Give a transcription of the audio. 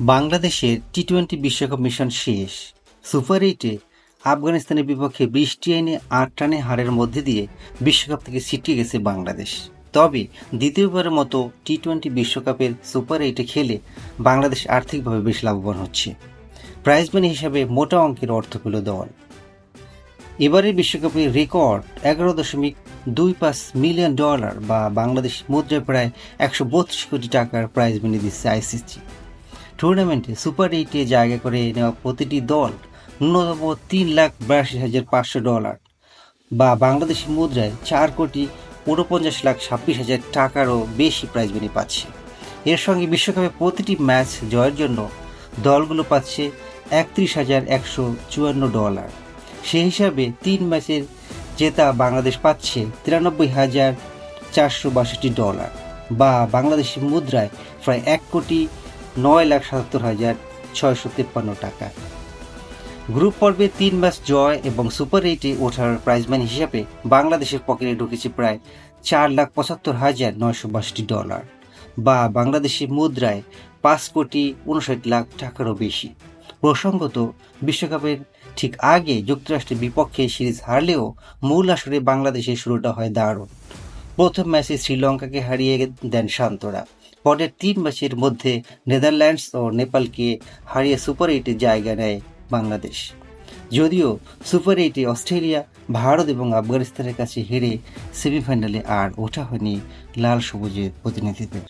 বাংলাদেশের T twenty বিশ্বকাপ mission শেষ। সুপার এইটে আফগানিস্তানের বিপক্ষে বৃষ্টি আইনে আট রানে হারের মধ্যে দিয়ে বিশ্বকাপ থেকে ছিটিয়ে গেছে বাংলাদেশ। তবে দ্বিতীয়বারের মতো টি টোয়েন্টি বিশ্বকাপের সুপার এইটে খেলে বাংলাদেশ আর্থিকভাবে বেশ লাভবান হচ্ছে। প্রাইজ মানি হিসাবে মোটা অঙ্কের অর্থ পেল দল। এবারের বিশ্বকাপের রেকর্ড এগারো দশমিক দুই পাঁচ মিলিয়ন ডলার বা বাংলাদেশ মুদ্রায় প্রায় একশো বত্রিশ কোটি টাকার প্রাইজ মানি দিচ্ছে আইসিসি টুর্নামেন্টে সুপার এইটে জায়গা করে নেওয়া প্রতিটি দল ন্যূনতম তিন লাখ বিরাশি হাজার পাঁচশো ডলার বা বাংলাদেশি মুদ্রায় চার কোটি ঊনপঞ্চাশ লাখ ছাব্বিশ হাজার টাকারও বেশি প্রাইজ মানি পাচ্ছে। এর সঙ্গে বিশ্বকাপে প্রতিটি ম্যাচ জয়ের জন্য দলগুলো পাচ্ছে একত্রিশ হাজার একশো চুয়ান্ন ডলার। সেই হিসাবে তিন ম্যাচের জেতা বাংলাদেশ পাচ্ছে তিরানব্বই হাজার চারশো বাষট্টি ডলার বা বাংলাদেশি মুদ্রায় প্রায় এক কোটি নয় লাখ সাতাত্তর হাজার ছয়শো তেপ্পান্ন টাকা। গ্রুপ পর্বে তিন ম্যাচ জয় এবং সুপার এইটে ওঠার প্রাইজম্যান হিসাবে বাংলাদেশের পকেটে ঢুকেছে প্রায় চার লাখ পঁচাত্তর হাজার নয়শো বাষট্টি ডলার বা বাংলাদেশি মুদ্রায় পাঁচ কোটি উনষাট লাখ টাকারও বেশি। প্রসঙ্গত, বিশ্বকাপের ঠিক আগে যুক্তরাষ্ট্রের বিপক্ষে সিরিজ হারলেও মূল আসরে বাংলাদেশের শুরুটা হয় দারুণ। প্রথম ম্যাচে শ্রীলঙ্কাকে হারিয়ে দেন শান্তরা। পরের তিন ম্যাচের মধ্যে নেদারল্যান্ডস ও নেপালকে হারিয়ে সুপার এইটে জায়গা নেয় বাংলাদেশ। যদিও সুপার এইটে অস্ট্রেলিয়া, ভারত এবং আফগানিস্তানের কাছে হেরে সেমিফাইনালে আর ওঠা হয়নি লাল সবুজের প্রতিনিধিদের।